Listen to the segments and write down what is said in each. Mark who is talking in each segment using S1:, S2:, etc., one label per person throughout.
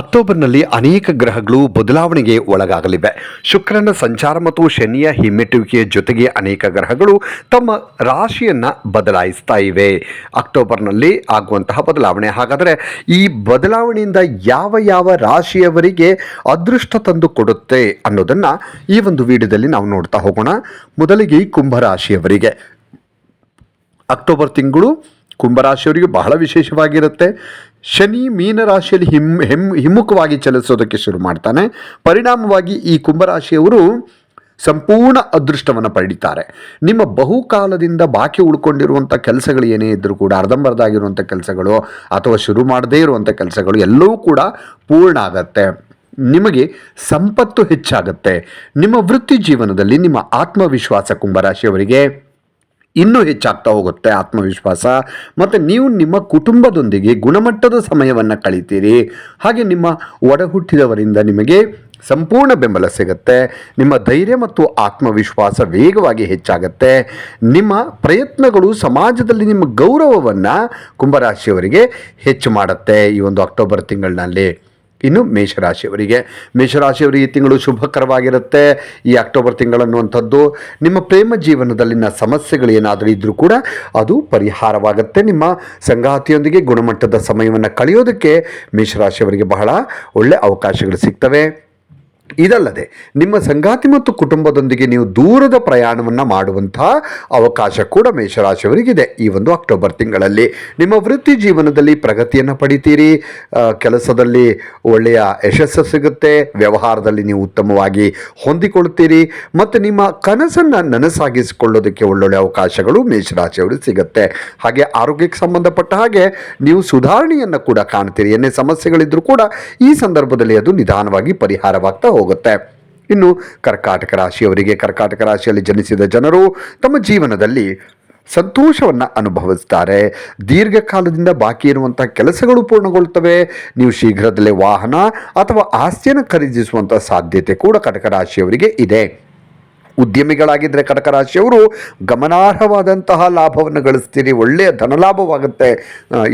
S1: ಅಕ್ಟೋಬರ್ನಲ್ಲಿ ಅನೇಕ ಗ್ರಹಗಳು ಬದಲಾವಣೆಗೆ ಒಳಗಾಗಲಿವೆ. ಶುಕ್ರನ ಸಂಚಾರ ಮತ್ತು ಶನಿಯ ಹಿಮ್ಮೆಟ್ಟುವಿಕೆಯ ಜೊತೆಗೆ ಅನೇಕ ಗ್ರಹಗಳು ತಮ್ಮ ರಾಶಿಯನ್ನು ಬದಲಾಯಿಸ್ತಾ ಇವೆ. ಅಕ್ಟೋಬರ್ನಲ್ಲಿ ಆಗುವಂತಹ ಬದಲಾವಣೆ, ಹಾಗಾದರೆ ಈ ಬದಲಾವಣೆಯಿಂದ ಯಾವ ಯಾವ ರಾಶಿಯವರಿಗೆ ಅದೃಷ್ಟ ತಂದು ಕೊಡುತ್ತೆ ಅನ್ನೋದನ್ನು ಈ ಒಂದು ವಿಡಿಯೋದಲ್ಲಿ ನಾವು ನೋಡ್ತಾ ಹೋಗೋಣ. ಮೊದಲಿಗೆ ಕುಂಭರಾಶಿಯವರಿಗೆ. ಅಕ್ಟೋಬರ್ ತಿಂಗಳು ಕುಂಭರಾಶಿಯವರಿಗೆ ಬಹಳ ವಿಶೇಷವಾಗಿರುತ್ತೆ. ಶನಿ ಮೀನರಾಶಿಯಲ್ಲಿ ಹಿಮ್, ಹೆಮ್, ಹಿಮ್ಮುಖವಾಗಿ ಚಲಿಸೋದಕ್ಕೆ ಶುರು ಮಾಡ್ತಾನೆ. ಪರಿಣಾಮವಾಗಿ ಈ ಕುಂಭರಾಶಿಯವರು ಸಂಪೂರ್ಣ ಅದೃಷ್ಟವನ್ನು ಪಡೀತಾರೆ. ನಿಮ್ಮ ಬಹುಕಾಲದಿಂದ ಬಾಕಿ ಉಳ್ಕೊಂಡಿರುವಂಥ ಕೆಲಸಗಳು ಏನೇ ಇದ್ದರೂ ಕೂಡ ಅರ್ಧಂಬರ್ಧ ಆಗಿರುವಂಥ ಕೆಲಸಗಳು ಅಥವಾ ಶುರು ಮಾಡದೇ ಇರುವಂಥ ಕೆಲಸಗಳು ಎಲ್ಲವೂ ಕೂಡ ಪೂರ್ಣ ಆಗತ್ತೆ. ನಿಮಗೆ ಸಂಪತ್ತು ಹೆಚ್ಚಾಗುತ್ತೆ. ನಿಮ್ಮ ವೃತ್ತಿ ಜೀವನದಲ್ಲಿ ನಿಮ್ಮ ಆತ್ಮವಿಶ್ವಾಸ ಕುಂಭರಾಶಿಯವರಿಗೆ ಇನ್ನೂ ಹೆಚ್ಚಾಗ್ತಾ ಹೋಗುತ್ತೆ ಆತ್ಮವಿಶ್ವಾಸ. ಮತ್ತು ನೀವು ನಿಮ್ಮ ಕುಟುಂಬದೊಂದಿಗೆ ಗುಣಮಟ್ಟದ ಸಮಯವನ್ನು ಕಳಿತೀರಿ. ಹಾಗೆ ನಿಮ್ಮ ಒಡಹುಟ್ಟಿದವರಿಂದ ನಿಮಗೆ ಸಂಪೂರ್ಣ ಬೆಂಬಲ ಸಿಗುತ್ತೆ. ನಿಮ್ಮ ಧೈರ್ಯ ಮತ್ತು ಆತ್ಮವಿಶ್ವಾಸ ವೇಗವಾಗಿ ಹೆಚ್ಚಾಗುತ್ತೆ. ನಿಮ್ಮ ಪ್ರಯತ್ನಗಳು ಸಮಾಜದಲ್ಲಿ ನಿಮ್ಮ ಗೌರವವನ್ನು ಕುಂಭರಾಶಿಯವರಿಗೆ ಹೆಚ್ಚು ಮಾಡುತ್ತೆ ಈ ಒಂದು ಅಕ್ಟೋಬರ್ ತಿಂಗಳಿನಲ್ಲಿ. ಇನ್ನು ಮೇಷರಾಶಿಯವರಿಗೆ. ಮೇಷರಾಶಿಯವರಿಗೆ ಈ ತಿಂಗಳು ಶುಭಕರವಾಗಿರುತ್ತೆ. ಈ ಅಕ್ಟೋಬರ್ ತಿಂಗಳನ್ನುವಂಥದ್ದು ನಿಮ್ಮ ಪ್ರೇಮ ಜೀವನದಲ್ಲಿನ ಸಮಸ್ಯೆಗಳು ಏನಾದರೂ ಇದ್ದರೂ ಕೂಡ ಅದು ಪರಿಹಾರವಾಗುತ್ತೆ. ನಿಮ್ಮ ಸಂಗಾತಿಯೊಂದಿಗೆ ಗುಣಮಟ್ಟದ ಸಮಯವನ್ನು ಕಳೆಯೋದಕ್ಕೆ ಮೇಷರಾಶಿಯವರಿಗೆ ಬಹಳ ಒಳ್ಳೆಯ ಅವಕಾಶಗಳು ಸಿಗ್ತವೆ. ಇದಲ್ಲದೆ ನಿಮ್ಮ ಸಂಗಾತಿ ಮತ್ತು ಕುಟುಂಬದೊಂದಿಗೆ ನೀವು ದೂರದ ಪ್ರಯಾಣವನ್ನು ಮಾಡುವಂತಹ ಅವಕಾಶ ಕೂಡ ಮೇಷರಾಶಿಯವರಿಗಿದೆ. ಈ ಒಂದು ಅಕ್ಟೋಬರ್ ತಿಂಗಳಲ್ಲಿ ನಿಮ್ಮ ವೃತ್ತಿ ಜೀವನದಲ್ಲಿ ಪ್ರಗತಿಯನ್ನು ಪಡಿತೀರಿ. ಕೆಲಸದಲ್ಲಿ ಒಳ್ಳೆಯ ಯಶಸ್ಸು ಸಿಗುತ್ತೆ. ವ್ಯವಹಾರದಲ್ಲಿ ನೀವು ಉತ್ತಮವಾಗಿ ಹೊಂದಿಕೊಳ್ಳುತ್ತೀರಿ. ಮತ್ತು ನಿಮ್ಮ ಕನಸನ್ನು ನನಸಾಗಿಸಿಕೊಳ್ಳೋದಕ್ಕೆ ಒಳ್ಳೊಳ್ಳೆ ಅವಕಾಶಗಳು ಮೇಷರಾಶಿಯವರು ಸಿಗುತ್ತೆ. ಹಾಗೆ ಆರೋಗ್ಯಕ್ಕೆ ಸಂಬಂಧಪಟ್ಟ ಹಾಗೆ ನೀವು ಸುಧಾರಣೆಯನ್ನು ಕೂಡ ಕಾಣ್ತೀರಿ. ಏನೇ ಸಮಸ್ಯೆಗಳಿದ್ದರೂ ಕೂಡ ಈ ಸಂದರ್ಭದಲ್ಲಿ ಅದು ನಿಧಾನವಾಗಿ ಪರಿಹಾರವಾಗ್ತಾ ಹೋಗುತ್ತೆ. ಇನ್ನು ಕರ್ಕಾಟಕ ರಾಶಿಯವರಿಗೆ ಕರ್ಕಾಟಕ ರಾಶಿಯಲ್ಲಿ ಜನಿಸಿದ ಜನರು ತಮ್ಮ ಜೀವನದಲ್ಲಿ ಸಂತೋಷವನ್ನು ಅನುಭವಿಸ್ತಾರೆ. ದೀರ್ಘಕಾಲದಿಂದ ಬಾಕಿ ಇರುವಂಥ ಕೆಲಸಗಳು ಪೂರ್ಣಗೊಳ್ತವೆ ನೀವು ಶೀಘ್ರದಲ್ಲೇ ವಾಹನ ಅಥವಾ ಆಸ್ತಿಯನ್ನು ಖರೀದಿಸುವಂಥ ಸಾಧ್ಯತೆ ಕೂಡ ಕಟಕ ರಾಶಿಯವರಿಗೆ ಇದೆ. ಉದ್ಯಮಿಗಳಾಗಿದ್ದರೆ ಕಟಕ ರಾಶಿಯವರು ಗಮನಾರ್ಹವಾದಂತಹ ಲಾಭವನ್ನು ಗಳಿಸ್ತೀರಿ, ಒಳ್ಳೆಯ ಧನಲಾಭವಾಗುತ್ತೆ. ಲಾಭವಾಗುತ್ತೆ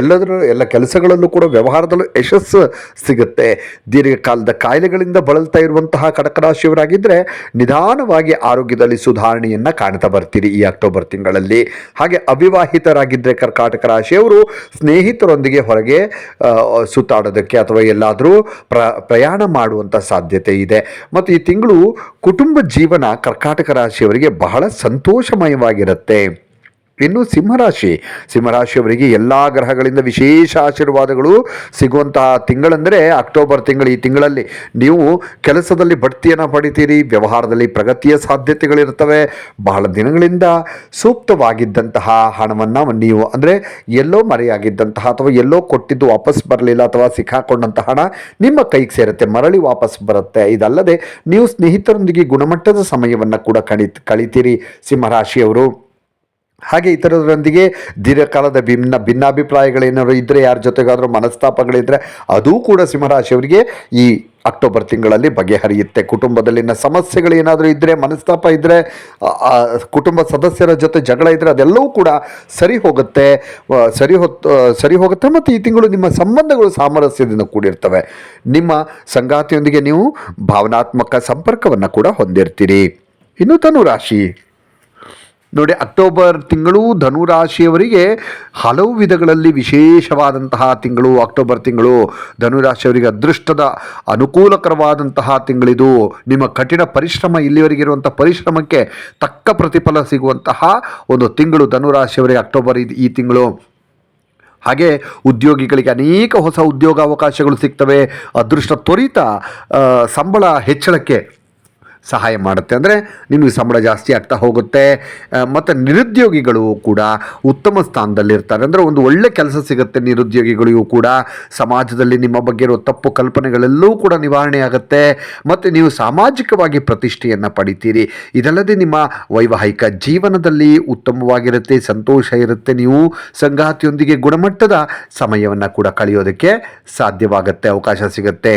S1: ಎಲ್ಲದರ, ಎಲ್ಲ ಕೆಲಸಗಳಲ್ಲೂ ಕೂಡ ವ್ಯವಹಾರದಲ್ಲೂ ಯಶಸ್ಸು ಸಿಗುತ್ತೆ. ದೀರ್ಘಕಾಲದ ಕಾಯಿಲೆಗಳಿಂದ ಬಳಲ್ತಾ ಇರುವಂತಹ ಕಟಕ ರಾಶಿಯವರಾಗಿದ್ದರೆ ನಿಧಾನವಾಗಿ ಆರೋಗ್ಯದಲ್ಲಿ ಸುಧಾರಣೆಯನ್ನು ಕಾಣ್ತಾ ಬರ್ತೀರಿ ಈ ಅಕ್ಟೋಬರ್ ತಿಂಗಳಲ್ಲಿ. ಹಾಗೆ ಅವಿವಾಹಿತರಾಗಿದ್ದರೆ ಕರ್ಕಾಟಕ ರಾಶಿಯವರು ಸ್ನೇಹಿತರೊಂದಿಗೆ ಹೊರಗೆ ಸುತ್ತಾಡೋದಕ್ಕೆ ಅಥವಾ ಎಲ್ಲಾದರೂ ಪ್ರ, ಪ್ರಯಾಣ ಮಾಡುವಂಥ ಸಾಧ್ಯತೆ ಇದೆ. ಮತ್ತು ಈ ತಿಂಗಳು ಕುಟುಂಬ ಜೀವನ ಕರ್ಕಾಟಕ ರಾಶಿಯವರಿಗೆ ಬಹಳ ಸಂತೋಷಮಯವಾಗಿರುತ್ತೆ. ಇನ್ನು ಸಿಂಹರಾಶಿ. ಸಿಂಹರಾಶಿಯವರಿಗೆ ಎಲ್ಲ ಗ್ರಹಗಳಿಂದ ವಿಶೇಷ ಆಶೀರ್ವಾದಗಳು ಸಿಗುವಂತಹ ತಿಂಗಳಂದರೆ ಅಕ್ಟೋಬರ್ ತಿಂಗಳು. ಈ ತಿಂಗಳಲ್ಲಿ ನೀವು ಕೆಲಸದಲ್ಲಿ ಬಡ್ತಿಯನ್ನು ಪಡಿತೀರಿ, ವ್ಯವಹಾರದಲ್ಲಿ ಪ್ರಗತಿಯ ಸಾಧ್ಯತೆಗಳಿರ್ತವೆ ಬಹಳ ದಿನಗಳಿಂದ ಸೂಕ್ತವಾಗಿದ್ದಂತಹ ಹಣವನ್ನು ನೀವು ಅಂದರೆ ಎಲ್ಲೋ ಮರೆಯಾಗಿದ್ದಂತಹ ಅಥವಾ ಎಲ್ಲೋ ಕೊಟ್ಟಿದ್ದು ವಾಪಸ್ ಬರಲಿಲ್ಲ ಅಥವಾ ಸಿಕ್ಕಾಕೊಂಡಂತಹ ಹಣ ನಿಮ್ಮ ಕೈಗೆ ಸೇರುತ್ತೆ, ಮರಳಿ ವಾಪಸ್ ಬರುತ್ತೆ. ಇದಲ್ಲದೆ ನೀವು ಸ್ನೇಹಿತರೊಂದಿಗೆ ಗುಣಮಟ್ಟದ ಸಮಯವನ್ನು ಕೂಡ ಕಳಿ ಕಳಿತೀರಿ ಸಿಂಹರಾಶಿಯವರು. ಹಾಗೆ ಇತರರೊಂದಿಗೆ ದೀರ್ಘಕಾಲದ ಭಿನ್ನ ಭಿನ್ನಾಭಿಪ್ರಾಯಗಳೇನಾದ್ರು ಇದ್ದರೆ ಯಾರ ಜೊತೆಗಾದರೂ ಮನಸ್ತಾಪಗಳಿದ್ದರೆ ಅದೂ ಕೂಡ ಸಿಂಹರಾಶಿಯವರಿಗೆ ಈ ಅಕ್ಟೋಬರ್ ತಿಂಗಳಲ್ಲಿ ಬಗೆಹರಿಯುತ್ತೆ. ಕುಟುಂಬದಲ್ಲಿನ ಸಮಸ್ಯೆಗಳೇನಾದರೂ ಇದ್ದರೆ ಮನಸ್ತಾಪ ಇದ್ದರೆ ಕುಟುಂಬ ಸದಸ್ಯರ ಜೊತೆ ಜಗಳ ಇದ್ದರೆ ಅದೆಲ್ಲವೂ ಕೂಡ ಸರಿ ಹೋಗುತ್ತೆ. ಸರಿ ಹೊತ್ತು ಸರಿ ಹೋಗುತ್ತೆ ಮತ್ತು ಈ ತಿಂಗಳು ನಿಮ್ಮ ಸಂಬಂಧಗಳು ಸಾಮರಸ್ಯದಿಂದ ಕೂಡಿರ್ತವೆ. ನಿಮ್ಮ ಸಂಗಾತಿಯೊಂದಿಗೆ ನೀವು ಭಾವನಾತ್ಮಕ ಸಂಪರ್ಕವನ್ನು ಕೂಡ ಹೊಂದಿರ್ತೀರಿ. ಇನ್ನು ಧನುರಾಶಿ ನೋಡಿ, ಅಕ್ಟೋಬರ್ ತಿಂಗಳು ಧನುರಾಶಿಯವರಿಗೆ ಹಲವು ವಿಧಗಳಲ್ಲಿ ವಿಶೇಷವಾದಂತಹ ತಿಂಗಳು. ಅಕ್ಟೋಬರ್ ತಿಂಗಳು ಧನುರಾಶಿಯವರಿಗೆ ಅದೃಷ್ಟದ ಅನುಕೂಲಕರವಾದಂತಹ ತಿಂಗಳಿದು. ನಿಮ್ಮ ಕಠಿಣ ಪರಿಶ್ರಮ ಇಲ್ಲಿವರೆಗೆ ಇರುವಂಥ ಪರಿಶ್ರಮಕ್ಕೆ ತಕ್ಕ ಪ್ರತಿಫಲ ಸಿಗುವಂತಹ ಒಂದು ತಿಂಗಳು ಧನುರಾಶಿಯವರಿಗೆ ಅಕ್ಟೋಬರ್ ಈ ತಿಂಗಳು. ಹಾಗೆ ಉದ್ಯೋಗಿಗಳಿಗೆ ಅನೇಕ ಹೊಸ ಉದ್ಯೋಗ ಅವಕಾಶಗಳು ಸಿಗ್ತವೆ. ಅದೃಷ್ಟ ತ್ವರಿತ ಸಂಬಳ ಹೆಚ್ಚಳಕ್ಕೆ ಸಹಾಯ ಮಾಡುತ್ತೆ. ಅಂದರೆ ನಿಮಗೆ ಸಂಬಳ ಜಾಸ್ತಿ ಆಗ್ತಾ ಹೋಗುತ್ತೆ. ಮತ್ತು ನಿರುದ್ಯೋಗಿಗಳು ಕೂಡ ಉತ್ತಮ ಸ್ಥಾನದಲ್ಲಿರ್ತಾರೆ. ಅಂದರೆ ಒಂದು ಒಳ್ಳೆ ಕೆಲಸ ಸಿಗುತ್ತೆ ನಿರುದ್ಯೋಗಿಗಳಿಗೂ ಕೂಡ. ಸಮಾಜದಲ್ಲಿ ನಿಮ್ಮ ಬಗ್ಗೆ ಇರೋ ತಪ್ಪು ಕಲ್ಪನೆಗಳೆಲ್ಲವೂ ಕೂಡ ನಿವಾರಣೆ ಆಗುತ್ತೆ. ಮತ್ತು ನೀವು ಸಾಮಾಜಿಕವಾಗಿ ಪ್ರತಿಷ್ಠೆಯನ್ನು ಪಡಿತೀರಿ. ಇದಲ್ಲದೆ ನಿಮ್ಮ ವೈವಾಹಿಕ ಜೀವನದಲ್ಲಿ ಉತ್ತಮವಾಗಿರುತ್ತೆ, ಸಂತೋಷ ಇರುತ್ತೆ. ನೀವು ಸಂಗಾತಿಯೊಂದಿಗೆ ಗುಣಮಟ್ಟದ ಸಮಯವನ್ನು ಕೂಡ ಕಳೆಯೋದಕ್ಕೆ ಸಾಧ್ಯವಾಗುತ್ತೆ, ಅವಕಾಶ ಸಿಗುತ್ತೆ.